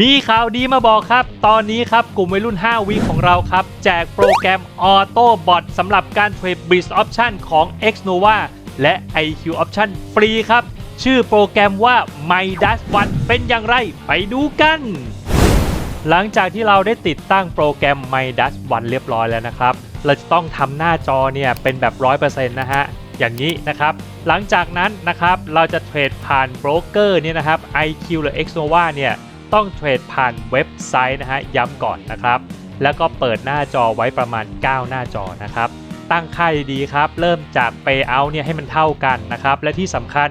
มีข่าวดีมาบอกครับ ตอนนี้ครับกลุ่มวัยรุ่น 5วิของเราครับ แจกโปรแกรม Auto Bot สำหรับการเทรด b r i d g Option ของ Xnova และ IQ Option ฟรีครับ ชื่อโปรแกรมว่า MyDash 1เป็นอย่างไรไปดูกัน หลังจากที่เราได้ติดตั้งโปรแกรม MyDash 1เรียบร้อยแล้วนะครับ เราจะต้องทำหน้าจอเนี่ยเป็นแบบ 100%นะฮะอย่างนี้นะครับ หลังจากนั้นนะครับเราจะเทรดผ่านโบรกเกอร์เนี่ยนะครับ IQ หรือ Xnova เนี่ย ต้องเทรดผ่านเว็บไซต์นะฮะย้ำก่อนนะครับ แล้วก็เปิดหน้าจอไว้ประมาณ 9 หน้าจอนะครับ ตั้งค่าดีๆครับ เริ่มจาก Payout เนี่ยให้มันเท่ากันนะครับ และที่สำคัญ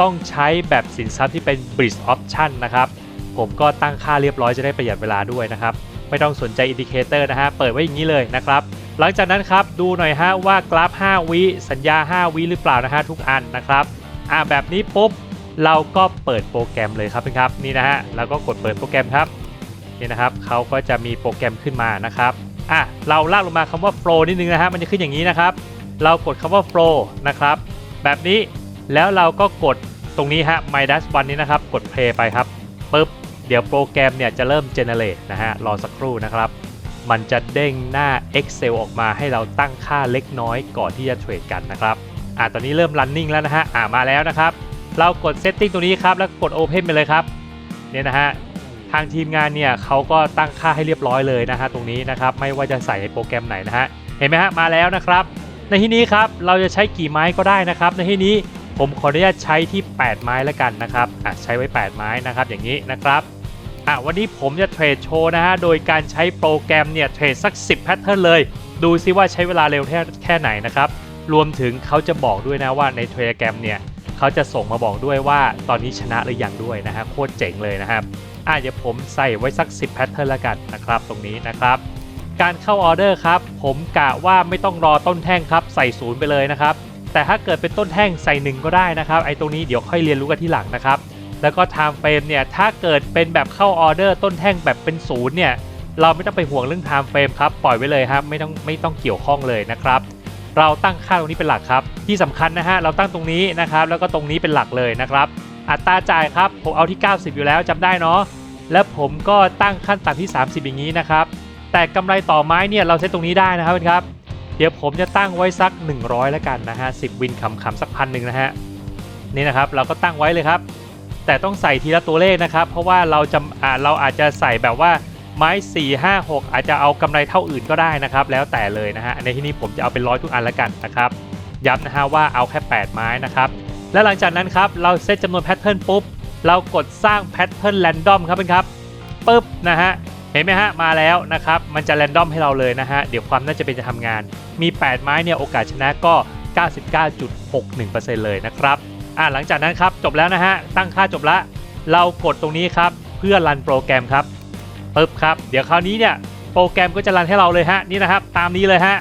ต้องใช้แบบสินทรัพย์ที่เป็น Bridge Option นะครับ ผมก็ตั้งค่าเรียบร้อยจะได้ประหยัดเวลาด้วยนะครับ ไม่ต้องสนใจอินดิเคเตอร์นะฮะ เปิดไว้อย่างนี้เลยนะครับ หลังจากนั้นครับดูหน่อยฮะว่ากราฟ 5 วิสัญญา 5 วิหรือเปล่านะฮะทุกอันนะครับอ่าแบบนี้ปุ๊บ เราก็เปิดโปรแกรมเลยครับครับนี่นะฮะเราก็กดเปิดโปรแกรมครับนี่นะครับเขาก็จะมีโปรแกรมขึ้นมานะครับอะเราลากลงมาคำว่า flow นิดนึงนะฮะมันจะขึ้นอย่างนี้นะครับ เรากดคำว่า flow นะครับ แบบนี้แล้วเราก็กดตรงนี้ฮะ my dash one นี้นะครับ กด play ไปครับปุ๊บเดี๋ยวโปรแกรมเนี่ยจะเริ่ม generate นะฮะรอสักครู่นะครับ มันจะเด้งหน้า Excel ออกมาให้เราตั้งค่าเล็กน้อยก่อนที่จะเทรดกันนะครับอะตอนนี้เริ่ม running แล้วนะฮะอะมาแล้วนะครับ เรากด setting ตรงนี้ครับ แล้วกด open ไปเลยครับเนี่ยนะฮะทางทีมงานเนี่ยเขาก็ตั้งค่าให้เรียบร้อยเลยนะฮะตรงนี้นะครับไม่ว่าจะใส่ในโปรแกรมไหนนะฮะเห็นไหมฮะมาแล้วนะครับ ในที่นี้ครับเราจะใช้กี่ไม้ก็ได้นะครับ ในที่นี้ผมขออนุญาตใช้ที่ 8 ไม้แล้วกันนะครับอะใช้ไว้ 8 ไม้นะครับอย่างนี้นะครับอะวันนี้ผมจะเทรดโชว์นะฮะโดยการใช้โปรแกรมเนี่ยเทรดสัก 10แพทเทิร์นเลย ดูซิว่าใช้เวลาเร็วแค่แค่ไหนนะครับรวมถึงเขาจะบอกด้วยนะว่าในเทรดแกรมเนี่ย เขาจะส่งมาบอกด้วยว่าตอนนี้ชนะหรือยังด้วยนะฮะโคตรเจ๋งเลยนะครับอะเดี๋ยวผมใส่ไว้สัก 10 แพทเทิร์นแล้วกันนะครับ ตรงนี้นะครับ การเข้าออเดอร์ครับ ผมกะว่าไม่ต้องรอต้นแท่งครับ ใส่ศูนย์ไปเลยนะครับ แต่ถ้าเกิดเป็นต้นแท่งใส่หนึ่งก็ได้นะครับ ไอ้ตรงนี้เดี๋ยวค่อยเรียนรู้กันที่หลังนะครับ แล้วก็ time frame เนี่ยถ้าเกิดเป็นแบบเข้าออเดอร์ต้นแท่งแบบเป็นศูนย์เนี่ยเราไม่ต้องไปห่วงเรื่อง time frame ครับปล่อยไว้เลยครับไม่ต้องไม่ต้องเกี่ยวข้องเลยนะครับ เราตั้งค่าตรงนี้เป็นหลักครับ ที่สำคัญนะฮะเราตั้งตรงนี้นะครับแล้วก็ตรงนี้เป็นหลักเลยนะครับ อัตราจ่ายครับผมเอาที่ 90 อยู่แล้วจำได้เนาะและผมก็ตั้งขั้นต่ำที่ 30 อย่างนี้นะครับแต่กำไรต่อไม้เนี่ยเราเซตตรงนี้ได้นะครับครับ เดี๋ยวผมจะตั้งไว้สัก 100 แล้วกันนะฮะ10วินขำๆสักพันหนึ่งนะฮะนี่นะครับเราก็ตั้งไว้เลยครับ แต่ต้องใส่ทีละตัวเลขนะครับ เพราะว่าเราจะเราอาจจะใส่แบบว่า ไม้ 4 5 6 อาจจะเอากำไรเท่าอื่นก็ได้นะครับ แล้วแต่เลยนะฮะในที่นี้ผมจะเอาเป็นร้อยทุกอันแล้วกันนะครับย้ำนะฮะว่าเอาแค่ 8 ไม้นะครับ และหลังจากนั้นครับเราเซตจำนวนแพทเทิร์นปุ๊บ เรากดสร้างแพทเทิร์นแรนดอมครับเป็นครับปุ๊บนะฮะเห็นไหมฮะมาแล้วนะครับ มันจะแรนดอมให้เราเลยนะฮะ เดี๋ยวความน่าจะเป็นจะทำงาน มี 8 ไม้เนี่ยโอกาสชนะก็ 99.61%เลยนะครับอ่าหลังจากนั้นครับจบแล้วนะฮะตั้งค่าจบละ เรากดตรงนี้ครับเพื่อรันโปรแกรมครับ ปึ๊บครับเดี๋ยวคราวนี้เนี่ยโปรแกรมก็จะรันให้เราเลยฮะนี่นะครับ ตามนี้เลยฮะ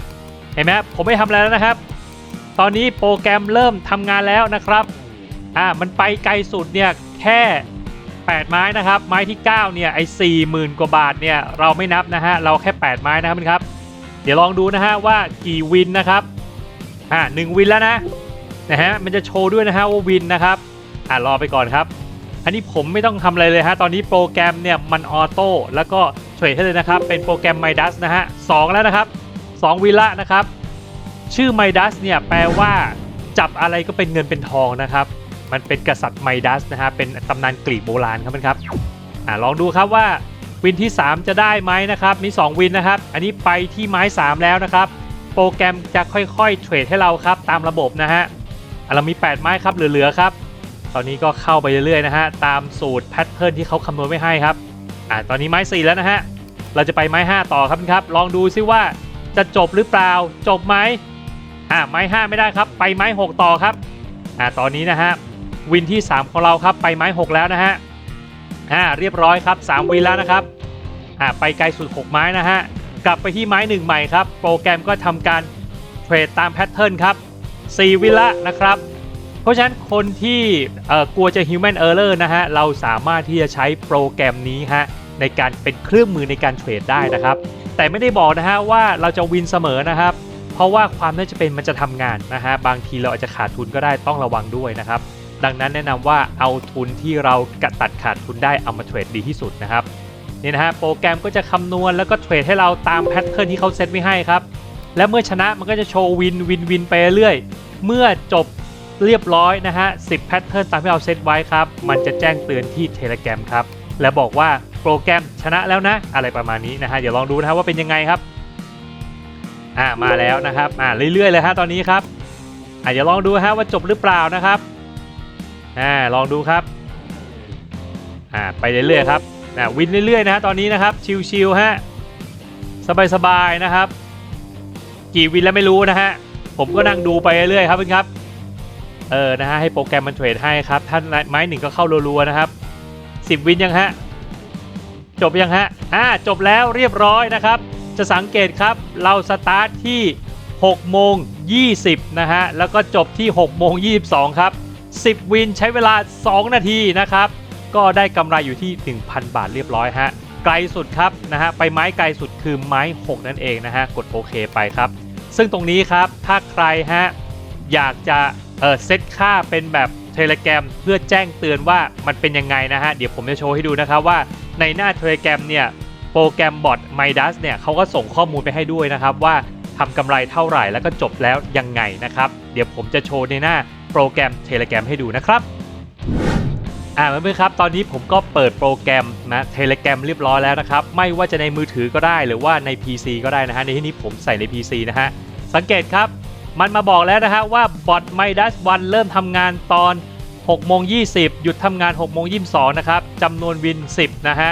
เห็นไหมผมไม่ทำอะไรแล้วนะครับ ตอนนี้โปรแกรมเริ่มทำงานแล้วนะครับอ่ามันไปไกลสุดเนี่ยแค่ 8 ไม้นะครับ ไม้ที่ 9 เนี่ยไอ้สี่หมื่นกว่าบาทเนี่ยเราไม่นับนะฮะเราแค่ 8 ไม้นะครับครับ เดี๋ยวลองดูนะฮะว่ากี่วินนะครับอ่าหนึ่งวินแล้วนะนะฮะมันจะโชว์ด้วยนะฮะว่าวินนะครับอ่ารอไปก่อนครับ อันนี้ผมไม่ต้องทำอะไรเลยฮะ ตอนนี้โปรแกรมเนี่ยมันออโต้แล้วก็เทรดให้เลยนะครับ เป็นโปรแกรม Midas นะฮะสองแล้วนะครับ2วินละนะครับ ชื่อ Midas เนี่ยแปลว่าจับอะไรก็เป็นเงินเป็นทองนะครับ มันเป็นกษัตริย์ไมดัสนะฮะ เป็นตำนานกรีกโบราณครับมันครับอ่าลองดูครับว่าวินที่ 3 จะได้ไหมนะครับมี 2 วินนะครับ อันนี้ไปที่ไม้ 3 แล้วนะครับ โปรแกรมจะค่อยๆเทรดให้เราครับตามระบบนะฮะอะเรามี 8 ไม้ครับเหลือๆครับ ตอนนี้ก็เข้าไปเรื่อยๆนะฮะตามสูตรแพทเทิร์นที่เขาคำนวณไว้ให้ครับอ่าตอนนี้ไม้ 4 แล้วนะฮะเราจะไปไม้ 5 ต่อครับครับ ลองดูซิว่าจะจบหรือเปล่าจบไหมอ่าไม้ 5 ไม่ได้ครับ ไปไม้ 6 ต่อครับอ่าตอนนี้นะฮะวินที่ 3 ของเราครับไปไม้ 6 แล้วนะฮะอ่าเรียบร้อยครับ 3 วินแล้วนะครับอ่าไปไกลสุด 6 ไม้นะฮะกลับไปที่ไม้ 1 ใหม่ครับ โปรแกรมก็ทำการเทรดตามแพทเทิร์นครับ4วินละนะครับ เพราะฉะนั้นคนที่กลัวจะ human error นะฮะ เราสามารถที่จะใช้โปรแกรมนี้ฮะในการเป็นเครื่องมือในการเทรดได้นะครับ แต่ไม่ได้บอกนะฮะว่าเราจะวินเสมอนะครับ เพราะว่าความน่าจะเป็นมันจะทำงานนะฮะ บางทีเราอาจจะขาดทุนก็ได้ต้องระวังด้วยนะครับ ดังนั้นแนะนำว่าเอาทุนที่เรากะตัดขาดทุนได้เอามาเทรดดีที่สุดนะครับนี่นะฮะโปรแกรมก็จะคำนวณแล้วก็เทรดให้เราตามแพทเทิร์นที่เขาเซตไว้ให้ครับ และเมื่อชนะมันก็จะโชว์วินวินวินไปเรื่อย เมื่อจบ เรียบร้อยนะฮะ 10 แพทเทิร์นตามที่เราเซตไว้ครับ มันจะแจ้งเตือนที่เทเล gram ครับ และบอกว่าโปรแกรมชนะแล้วนะ อะไรประมาณนี้นะฮะ เดี๋ยวลองดูนะครับว่าเป็นยังไงครับ อ่ามาแล้วนะครับ อ่าเรื่อยๆเลยฮะตอนนี้ครับ อ่าเดี๋ยวลองดูฮะว่าจบหรือเปล่านะครับ อ่าลองดูครับ อ่าไปเรื่อยๆครับ อ่าวินเรื่อยๆนะฮะตอนนี้นะครับชิวๆฮะสบายๆนะครับ กี่วินแล้วไม่รู้นะฮะผมก็นั่งดูไปเรื่อยๆครับเพื่อนครับ เออนะฮะให้โปรแกรมมันเทรดให้ครับท่านไม้หนึ่งก็เข้ารัวๆนะครับ 10 วินยังฮะจบยังฮะอ่าจบแล้วเรียบร้อยนะครับ จะสังเกตครับเราสตาร์ทที่6โมง20นะฮะแล้วก็จบที่6โมง22ครับ10 วินใช้เวลา 2 นาทีนะครับ ก็ได้กำไรอยู่ที่ 1,000 บาทเรียบร้อยฮะไกลสุดครับนะฮะไปไม้ไกลสุดคือไม้ 6 นั่นเองนะฮะกดโอเคไปครับ ซึ่งตรงนี้ครับถ้าใครฮะอยากจะ เออเซตค่าเป็นแบบเทเล gram เพื่อแจ้งเตือนว่ามันเป็นยังไงนะฮะ เดี๋ยวผมจะโชว์ให้ดูนะครับว่าในหน้าเทเล gram เนี่ยโปรแกรมบอท Midas เนี่ยเขาก็ส่งข้อมูลไปให้ด้วยนะครับว่าทำกำไรเท่าไหร่แล้วก็จบแล้วยังไงนะครับ เดี๋ยวผมจะโชว์ในหน้าโปรแกรมเทเล gram ให้ดูนะครับอ่าเพื่อนๆครับ ตอนนี้ผมก็เปิดโปรแกรมนะเทเล gram เรียบร้อยแล้วนะครับ ไม่ว่าจะในมือถือก็ได้หรือว่าใน PC ก็ได้นะฮะ ในที่นี้ผมใส่ใน PC นะฮะ สังเกตครับ มันมาบอกแล้วนะฮะว่าบอท Midas 1เริ่มทำงานตอน6โมง20 หยุดทำงาน6โมง22 นะครับจำนวนวิน 10 นะฮะ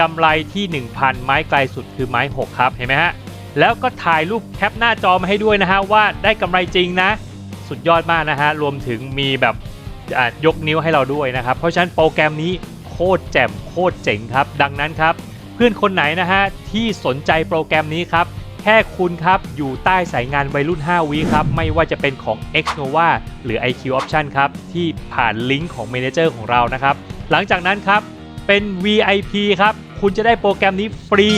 กำไรที่ 1,000 ไม้ไกลสุดคือไม้ 6 ครับ เห็นไหมฮะ แล้วก็ถ่ายรูปแคปหน้าจอมาให้ด้วยนะฮะ ว่าได้กำไรจริงนะ สุดยอดมากนะฮะ รวมถึงมีแบบยกนิ้วให้เราด้วยนะครับ เพราะฉะนั้นโปรแกรมนี้โคตรแจ่มโคตรเจ๋งครับ ดังนั้นครับ เพื่อนคนไหนนะฮะ ที่สนใจโปรแกรมนี้ครับ แค่คุณครับ อยู่ใต้สายงานวัยรุ่น 5วิครับ ไม่ว่าจะเป็นของ Xnova หรือ IQ Option ครับ ที่ผ่านลิงก์ของเมนเจอร์ของเรานะครับ หลังจากนั้นครับ เป็น VIP ครับ คุณจะได้โปรแกรมนี้ฟรี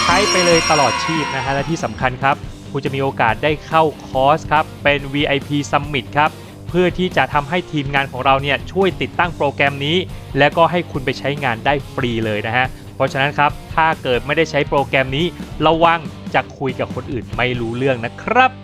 ใช้ไปเลยตลอดชีพนะฮะและที่สำคัญครับ คุณจะมีโอกาสได้เข้าคอร์สครับ เป็น VIP Summit ครับเพื่อที่จะทำให้ทีมงานของเราเนี่ยช่วยติดตั้งโปรแกรมนี้ และก็ให้คุณไปใช้งานได้ฟรีเลยนะฮะ ราะฉะนั้นครับ ถ้าเกิดไม่ได้ใช้โปรแกรมนี้ ระวังจะคุยกับคนอื่นไม่รู้เรื่องนะครับ